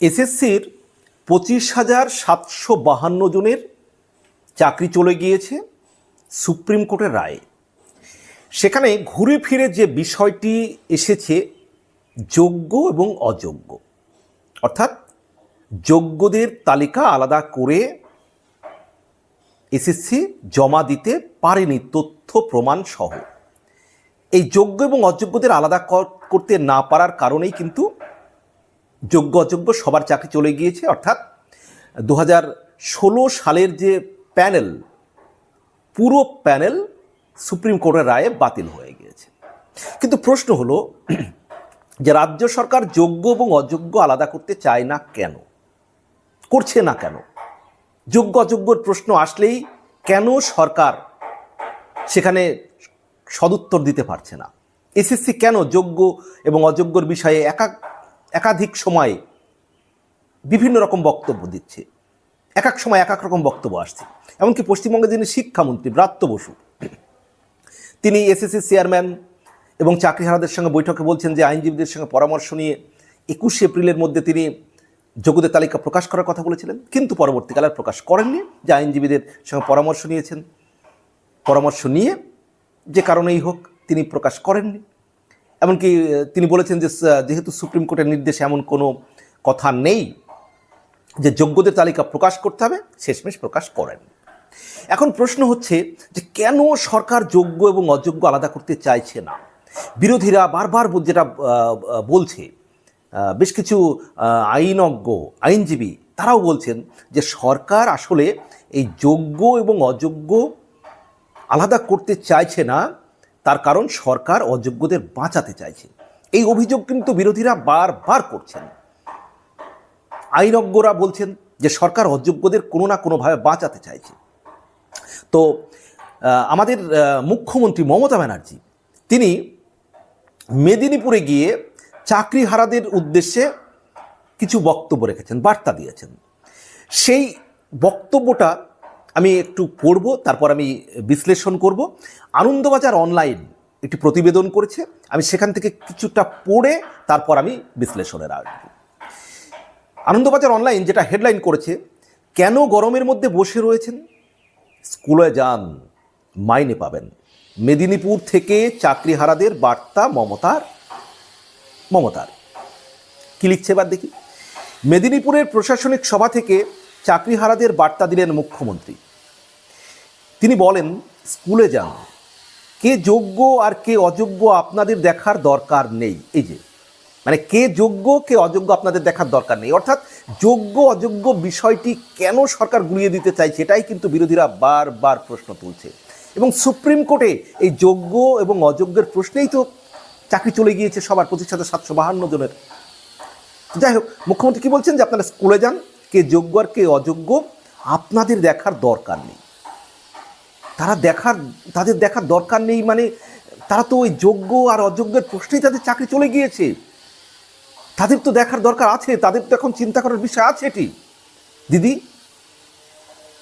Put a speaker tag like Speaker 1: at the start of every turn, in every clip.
Speaker 1: এসএসসির পঁচিশ হাজার সাতশো বাহান্ন জনের চাকরি চলে গিয়েছে সুপ্রিম কোর্টের রায়ে। সেখানে ঘুরে ফিরে যে বিষয়টি এসেছে, যোগ্য এবং অযোগ্য। অর্থাৎ যোগ্যদের তালিকা আলাদা করে এসএসসি জমা দিতে পারেনি তথ্য প্রমাণ সহ। এই যোগ্য এবং অযোগ্যদের আলাদা কর- করতে না পারার কারণেই কিন্তু যোগ্য অযোগ্য সবার চাকরি চলে গিয়েছে, অর্থাৎ দু সালের যে প্যানেল, পুরো প্যানেল সুপ্রিম কোর্টের রায়ে বাতিল হয়ে গিয়েছে। কিন্তু প্রশ্ন হলো, যে রাজ্য সরকার যোগ্য এবং অযোগ্য আলাদা করতে চায় না কেন? করছে না কেন? যোগ্য অযোগ্যর প্রশ্ন আসলেই কেন সরকার সেখানে সদুত্তর দিতে পারছে না? এসএসসি কেন যোগ্য এবং অযোগ্যর বিষয়ে একাক একাধিক সময় বিভিন্ন রকম বক্তব্য দিচ্ছে। এক এক সময় এক এক রকম বক্তব্য আসছে। এমনকি পশ্চিমবঙ্গের যিনি শিক্ষামন্ত্রী ব্রাত্য বসু, তিনি এসএসসি চেয়ারম্যান এবং চাকরিহারাদের সঙ্গে বৈঠকে বলছেন যে আইনজীবীদের সঙ্গে পরামর্শ নিয়ে একুশে এপ্রিলের মধ্যে তিনি যোগ্যদের তালিকা প্রকাশ করার কথা বলেছিলেন। কিন্তু পরবর্তীকালে প্রকাশ করেননি, যে আইনজীবীদের সঙ্গে পরামর্শ নিয়েছেন। পরামর্শ নিয়ে যে কারণেই হোক তিনি প্রকাশ করেননি। এমনকি তিনি বলেছেন যে যেহেতু সুপ্রিম কোর্টের নির্দেশে এমন কোনো কথা নেই, যে যোগ্যদের তালিকা প্রকাশ করতে হবে, শেষমেশ প্রকাশ করেন। এখন প্রশ্ন হচ্ছে যে, কেন সরকার যোগ্য এবং অযোগ্য আলাদা করতে চাইছে না? বিরোধীরা বারবার যেটা বলছে বেশ কিছু আইনজ্ঞ, আইনজীবী, তারাও বলছেন যে, সরকার আসলে এই যোগ্য এবং অযোগ্য আলাদা করতে চাইছে না তার কারণ সরকার অযোগ্যদের বাঁচাতে চাইছে। এই অভিযোগ কিন্তু বিরোধীরা বারবার করছেন। আইনজ্ঞরা বলছেন যে সরকার অযোগ্যদের কোনো না কোনোভাবে বাঁচাতে চাইছে। তো আমাদের মুখ্যমন্ত্রী মমতা ব্যানার্জি, তিনি মেদিনীপুরে গিয়ে চাকরিহারাদের উদ্দেশ্যে কিছু বক্তব্য রেখেছেন, বার্তা দিয়েছেন। সেই বক্তব্যটা আমি একটু পড়ব, তারপর আমি বিশ্লেষণ করব। আনন্দবাজার অনলাইন একটি প্রতিবেদন করেছে। আমি সেখান থেকে কিছুটা পড়ে, তারপর আমি বিশ্লেষণের আসব আনন্দবাজার অনলাইন যেটা হেডলাইন করেছে, কেন গরমের মধ্যে বসে রয়েছেন? স্কুলে যান, মাইনে পাবেন। মেদিনীপুর থেকে চাকরিহারাদের বার্তা, মমতার মমতার। কি লিখছে এবার দেখি? মেদিনীপুরের প্রশাসনিক সভা থেকে চাকরিহারাদের বার্তা দিলেন মুখ্যমন্ত্রী। তিনি বলেন, স্কুলে যান। কে যোগ্য আর কে অযোগ্য আপনাদের দেখার দরকার নেই। এই যে মানে কে যোগ্য, কে অযোগ্য আপনাদের দেখার দরকার নেই। অর্থাৎ যোগ্য, অযোগ্য বিষয়টি কেন সরকার গুলিয়ে দিতে চাইছে সেটাই কিন্তু বিরোধীরা বারবার প্রশ্ন তুলছে। এবং সুপ্রিম কোর্টে এই যোগ্য এবং অযোগ্যের প্রশ্নেই তো চাকরি চলে গিয়েছে সবার হাজার সাতশো বাহান্ন জনের। যাই হোক, মুখ্যমন্ত্রী কি বলছেন যে আপনারা স্কুলে যান? কে যোগ্য আর কে অযোগ্য, আপনাদের দেখার দরকার নেই। তারা দেখার, তাদের দেখার দরকার নেই মানে তারা তো ওই যোগ্য আর অযোগ্যের প্রশ্নেই তাদের চাকরি চলে গিয়েছে। তাদের তো দেখার দরকার আছে, তাদের তো এখন চিন্তা করার বিষয় আছে এটি। দিদি,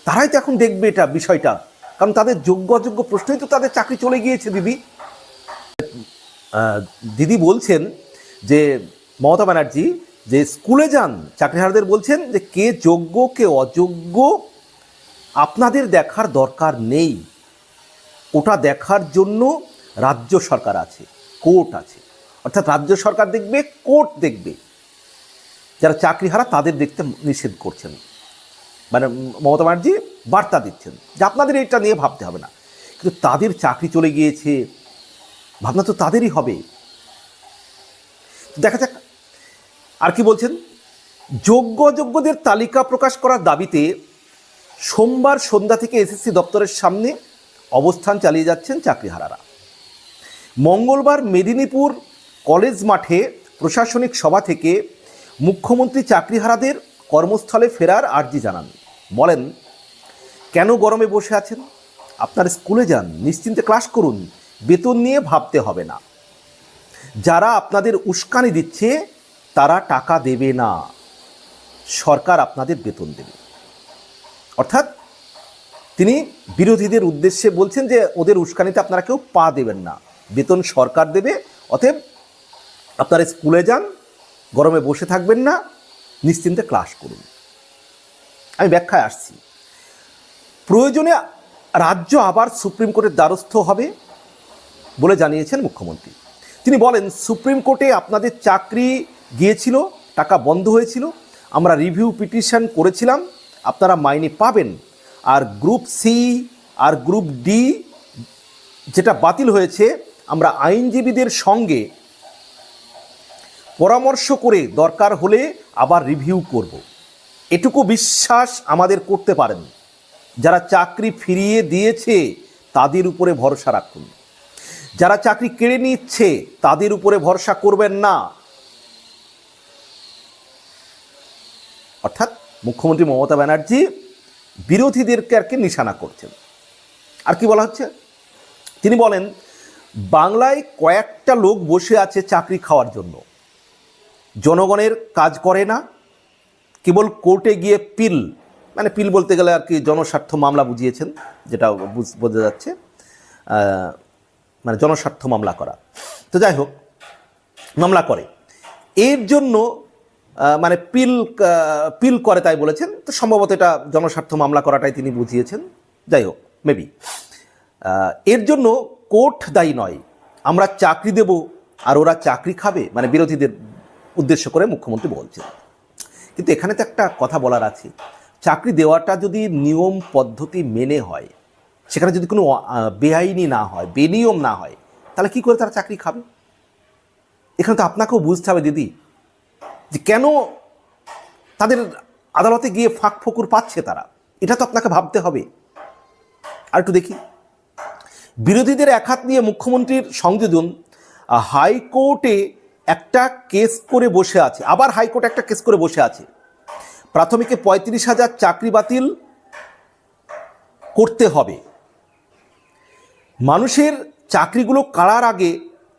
Speaker 1: তারাই তো এখন দেখবে এটা বিষয়টা, কারণ তাদের যোগ্য অযোগ্য প্রশ্নেই তো তাদের চাকরি চলে গিয়েছে দিদি। দিদি বলছেন যে মমতা ব্যানার্জি যে স্কুলে যান, চাকরিহারাদের বলছেন যে কে যোগ্য, কে অযোগ্য, আপনাদের দেখার দরকার নেই। ওটা দেখার জন্য রাজ্য সরকার আছে, কোর্ট আছে। অর্থাৎ রাজ্য সরকার দেখবে, কোর্ট দেখবে। যারা চাকরিহারা তাদের দেখতে নিষেধ করছেন। মানে মমতা ব্যানার্জি বার্তা দিচ্ছেন যে আপনাদের এটা নিয়ে ভাবতে হবে না। কিন্তু তাদের চাকরি চলে গিয়েছে, ভাবনা তো তাদেরই হবে। দেখা যাক আর কি বলছেন? যোগ্য অযোগ্যদের তালিকা প্রকাশ করার দাবিতে সোমবার সন্ধ্যা থেকে এসএসসি দপ্তরের সামনে অবস্থান চালিয়ে যাচ্ছেন চাকরিহারারা। মঙ্গলবার মেদিনীপুর কলেজ মাঠে প্রশাসনিক সভা থেকে মুখ্যমন্ত্রী চাকরিহারাদের কর্মস্থলে ফেরার আর্জি জানান। বলেন, কেন গরমে বসে আছেন? আপনার স্কুলে যান, নিশ্চিন্তে ক্লাস করুন, বেতন নিয়ে ভাবতে হবে না। যারা আপনাদের উস্কানি দিচ্ছে তারা টাকা দেবে না, সরকার আপনাদের বেতন দেবে। অর্থাৎ তিনি বিরোধীদের উদ্দেশ্যে বলছেন যে ওদের উস্কানিতে আপনারা কেউ পা দেবেন না। বেতন সরকার দেবে, অতএব আপনারা স্কুলে যান, গরমে বসে থাকবেন না, নিশ্চিন্তে ক্লাস করুন। আমি ব্যাখ্যায় আসছি। প্রয়োজনে রাজ্য আবার সুপ্রিম কোর্টের দ্বারস্থ হবে বলে জানিয়েছেন মুখ্যমন্ত্রী। তিনি বলেন, সুপ্রিম কোর্টে আপনাদের চাকরি গিয়েছিল, টাকা বন্ধ হয়েছিল, আমরা রিভিউ পিটিশন করেছিলাম, আপনারা মাইনে পাবেন। আর গ্রুপ সি আর গ্রুপ ডি যেটা বাতিল হয়েছে, আমরা আইনজীবীদের সঙ্গে পরামর্শ করে দরকার হলে আবার রিভিউ করব। এটুকু বিশ্বাস আমাদের করতে পারেন। যারা চাকরি ফিরিয়ে দিয়েছে, তাদের উপরে ভরসা রাখুন। যারা চাকরি কেড়ে নিচ্ছে, তাদের উপরে ভরসা করবেন না। অর্থাৎ মুখ্যমন্ত্রী মমতা ব্যানার্জি বিরোধীদেরকে আর কি নিশানা করছেন। আর কি বলা হচ্ছে? তিনি বলেন, বাংলায় কয়েকটা লোক বসে আছে চাকরি খাওয়ার জন্য। জনগণের কাজ করে না, কেবল কোর্টে গিয়ে পিল মানে পিল বলতে গেলে আর কি জনস্বার্থ মামলা বুঝিয়েছেন, যেটা বুঝ- যাচ্ছে মানে জনস্বার্থ মামলা করা। তো যাই হোক, মামলা করে। এর জন্য মানে পিল পিল করে তাই বলেছেন। তো সম্ভবত এটা জনস্বার্থ মামলা করাটাই তিনি বুঝিয়েছেন। যাই হোক মেবি এর জন্য কোর্ট দায়ী নয়। আমরা চাকরি দেব আর ওরা চাকরি খাবে মানে বিরোধীদের উদ্দেশ্য করে মুখ্যমন্ত্রী বলছেন। কিন্তু এখানে তো একটা কথা বলার আছে। চাকরি দেওয়াটা যদি নিয়ম পদ্ধতি মেনে হয়, সেখানে যদি কোনো বেআইনি না হয়, বেনিয়ম না হয়, তাহলে কি করে তারা চাকরি খাবে? এখানে তো আপনাকেও বুঝতে হবে দিদি। যে কেন তাদের আদালতে গিয়ে ফাঁক ফকুর পাচ্ছে তারা? এটা তো আপনাকে ভাবতে হবে। আর একটু দেখি। বিরোধীদের একহাত নিয়ে মুখ্যমন্ত্রীর সংযোজন হাইকোর্টে একটা কেস করে বসে আছে। আবার হাইকোর্টে একটা কেস করে বসে আছে। প্রাথমিকে পঁয়ত্রিশ হাজার চাকরি বাতিল করতে হবে। মানুষের চাকরিগুলো কাড়ার আগে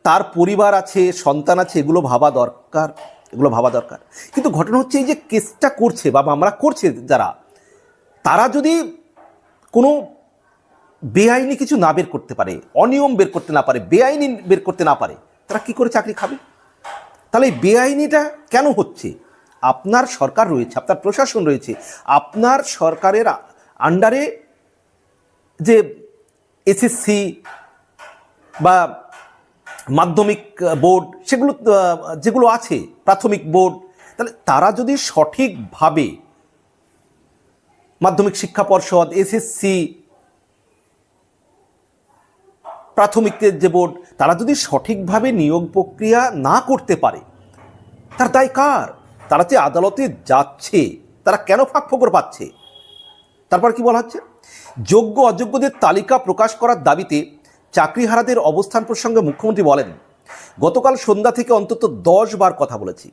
Speaker 1: তার পরিবার আছে, সন্তান আছে, এগুলো ভাবা দরকার। এগুলো ভাবা দরকার। কিন্তু ঘটনা হচ্ছে এই যে কেসটা করছে বা মামলা করছে যারা, তারা যদি কোনো বেআইনি কিছু না বের করতে পারে, অনিয়ম বের করতে না পারে, বেআইনি বের করতে না পারে, তারা কি করে চাকরি খাবে? তাহলে এই বেআইনিটা কেন হচ্ছে? আপনার সরকার রয়েছে, আপনার প্রশাসন রয়েছে, আপনার সরকারের আন্ডারে যে এসএসসি বা মাধ্যমিক বোর্ড, সেগুলো যেগুলো আছে প্রাথমিক বোর্ড, তাহলে তারা যদি সঠিকভাবে মাধ্যমিক শিক্ষা পর্ষদ, এসএসসি, প্রাথমিকের যে বোর্ড, তারা যদি সঠিকভাবে নিয়োগ প্রক্রিয়া না করতে পারে, তার দায় কার? তারা যে আদালতে যাচ্ছে, তারা কেন ফাঁক ফোকর পাচ্ছে? তারপর কি বলা হচ্ছে? যোগ্য অযোগ্যদের তালিকা প্রকাশ করার দাবিতে চাকরিহারাদের অবস্থান প্রসঙ্গে মুখ্যমন্ত্রী বলেন গতকাল সন্ধ্যা থেকে অন্তত দশ বার কথা বলেছি।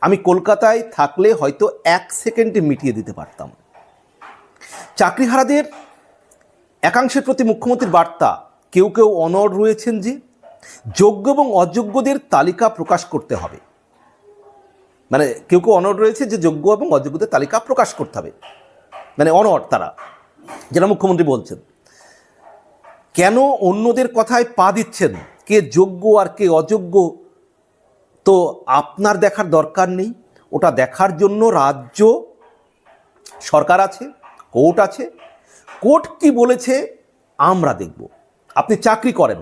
Speaker 1: আমি কলকাতায় থাকলে হয়তো এক সেকেন্ডে মিটিয়ে দিতে পারতাম। চাকরিহারাদের একাংশের প্রতি মুখ্যমন্ত্রীর বার্তা, কেউ কেউ অনড় রয়েছেন যে, যোগ্য এবং অযোগ্যদের তালিকা প্রকাশ করতে হবে। মানে কেউ কেউ অনড় রয়েছে যে, যোগ্য এবং অযোগ্যদের তালিকা প্রকাশ করতে হবে। মানে অনড় তারা, যেটা মুখ্যমন্ত্রী বলছেন। কেন অন্যদের কথায় পা দিচ্ছেন? কে যোগ্য আর কে অযোগ্য তো আপনার দেখার দরকার নেই। ওটা দেখার জন্য রাজ্য সরকার আছে, কোর্ট আছে। কোর্ট কি বলেছে আমরা দেখব। আপনি চাকরি করেন।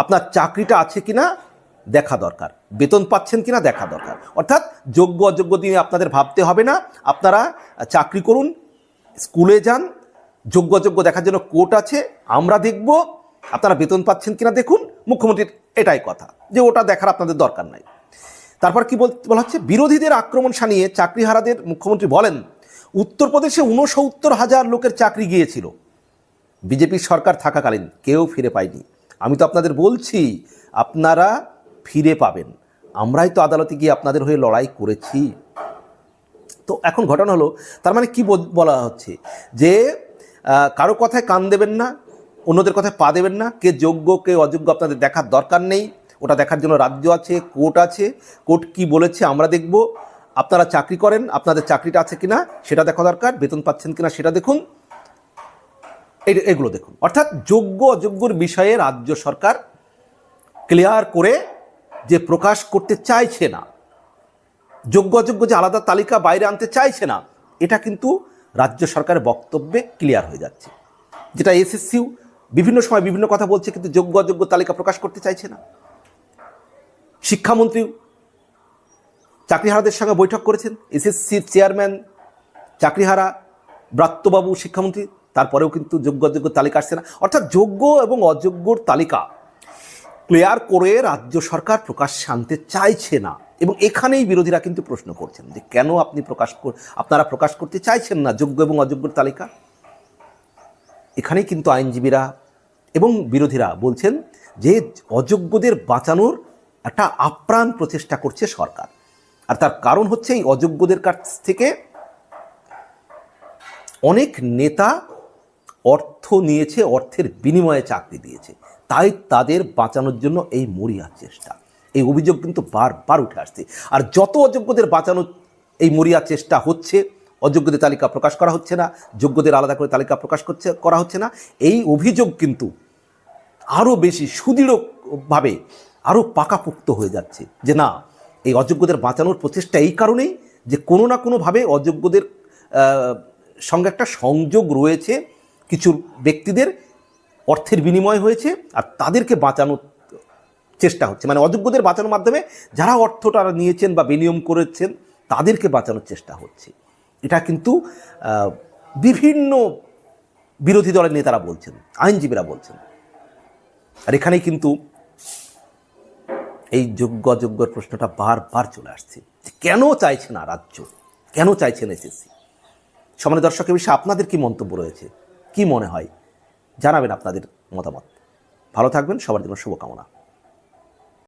Speaker 1: আপনার চাকরিটা আছে কি না দেখা দরকার। বেতন পাচ্ছেন কি না দেখা দরকার। অর্থাৎ যোগ্য অযোগ্য দিয়ে আপনাদের ভাবতে হবে না। আপনারা চাকরি করুন, স্কুলে যান, যোগ্য অযোগ্য দেখার জন্য কোর্ট আছে, আমরা দেখব। আপনারা বেতন পাচ্ছেন কিনা দেখুন, মুখ্যমন্ত্রীর এটাই কথা, যে ওটা দেখার আপনাদের দরকার নাই। তারপর কি বল- হচ্ছে, বিরোধীদের আক্রমণ সানিয়ে চাকরিহারাদের মুখ্যমন্ত্রী বলেন, উত্তরপ্রদেশে ঊনসত্তর হাজার লোকের চাকরি গিয়েছিল। বিজেপির সরকার থাকাকালীন কেউ ফিরে পায়নি। আমি তো আপনাদের বলছি, আপনারা ফিরে পাবেন। আমরাই তো আদালতে গিয়ে আপনাদের হয়ে লড়াই করেছি। তো এখন ঘটনা হলো, তার মানে কি বল- হচ্ছে, যে কারও কথায় কান দেবেন না অন্যদের কথায় পা দেবেন না। কে যোগ্য, কে অযোগ্য আপনাদের দেখার দরকার নেই। ওটা দেখার জন্য রাজ্য আছে, কোর্ট আছে। কোর্ট কি বলেছে আমরা দেখব। আপনারা চাকরি করেন, আপনাদের চাকরিটা আছে কিনা সেটা দেখা দরকার, বেতন পাচ্ছেন কিনা সেটা দেখুন। এগুলো দেখুন। অর্থাৎ যোগ্য, অযোগ্যর বিষয়ে রাজ্য সরকার ক্লিয়ার করে যে প্রকাশ করতে চাইছে না। যোগ্য, অযোগ্য যে আলাদা তালিকা বাইরে আনতে চাইছে না, এটা কিন্তু রাজ্য সরকারের বক্তব্যে ক্লিয়ার হয়ে যাচ্ছে। যেটা এসএসসিউ বিভিন্ন সময় বিভিন্ন কথা বলছে, কিন্তু যোগ্য অযোগ্য তালিকা প্রকাশ করতে চাইছে না। শিক্ষামন্ত্রী চাকরিহারাদের সঙ্গে বৈঠক করেছেন। এসএসসির চেয়ারম্যান চাকরিহারা ব্রাত্যবাবু শিক্ষামন্ত্রী, তারপরেও কিন্তু যোগ্য অযোগ্য তালিকা আসছে না। অর্থাৎ যোগ্য এবং অযোগ্যর তালিকা ক্লিয়ার করে রাজ্য সরকার প্রকাশ্যে আনতে চাইছে না। এবং এখানেই বিরোধীরা কিন্তু প্রশ্ন করছেন যে কেন আপনি প্রকাশ আপনারা প্রকাশ করতে চাইছেন না যোগ্য এবং অযোগ্যর তালিকা? এখানেই কিন্তু আইনজীবীরা এবং বিরোধীরা বলছেন যে অযোগ্যদের বাঁচানোর একটা আপ্রাণ প্রচেষ্টা করছে সরকার। আর তার কারণ হচ্ছে এই অযোগ্যদের কাছ থেকে অনেক নেতা অর্থ নিয়েছে, অর্থের বিনিময়ে চাকরি দিয়েছে। তাই তাদের বাঁচানোর জন্য এই মরিয়ার চেষ্টা। এই অভিযোগ কিন্তু বারবার উঠে আসছে। আর যত অযোগ্যদের বাঁচানোর এই মরিয়ার চেষ্টা হচ্ছে, অযোগ্যদের তালিকা প্রকাশ করা হচ্ছে না, যোগ্যদের আলাদা করে তালিকা প্রকাশ করছে, করা হচ্ছে না, এই অভিযোগ কিন্তু আরও বেশি সুদৃঢ়ভাবে আরও পাকাপোক্ত হয়ে যাচ্ছে যে না, এই অযোগ্যদের বাঁচানোর প্রচেষ্টা এই কারণেই যে কোনো না কোনোভাবে অযোগ্যদের সঙ্গে একটা সংযোগ রয়েছে, কিছু ব্যক্তিদের অর্থের বিনিময় হয়েছে আর তাদেরকে বাঁচানোর চেষ্টা হচ্ছে। মানে অযোগ্যদের বাঁচানোর মাধ্যমে যারা অর্থটা নিয়েছেন বা বিনিয়োগ করেছেন তাদেরকে বাঁচানোর চেষ্টা হচ্ছে। এটা কিন্তু বিভিন্ন বিরোধী দলের নেতারা বলছেন, আইনজীবীরা বলছেন। আর এখানেই কিন্তু এই যোগ্য অযোগ্যর প্রশ্নটা বারবার চলে আসছে কেন চাইছে না রাজ্য? কেন চাইছে না এসএসসি সমানে দর্শকের বিষয়ে আপনাদের কি মন্তব্য রয়েছে? কি মনে হয়? জানাবেন আপনাদের মতামত। ভালো থাকবেন, সবার জন্য শুভকামনা।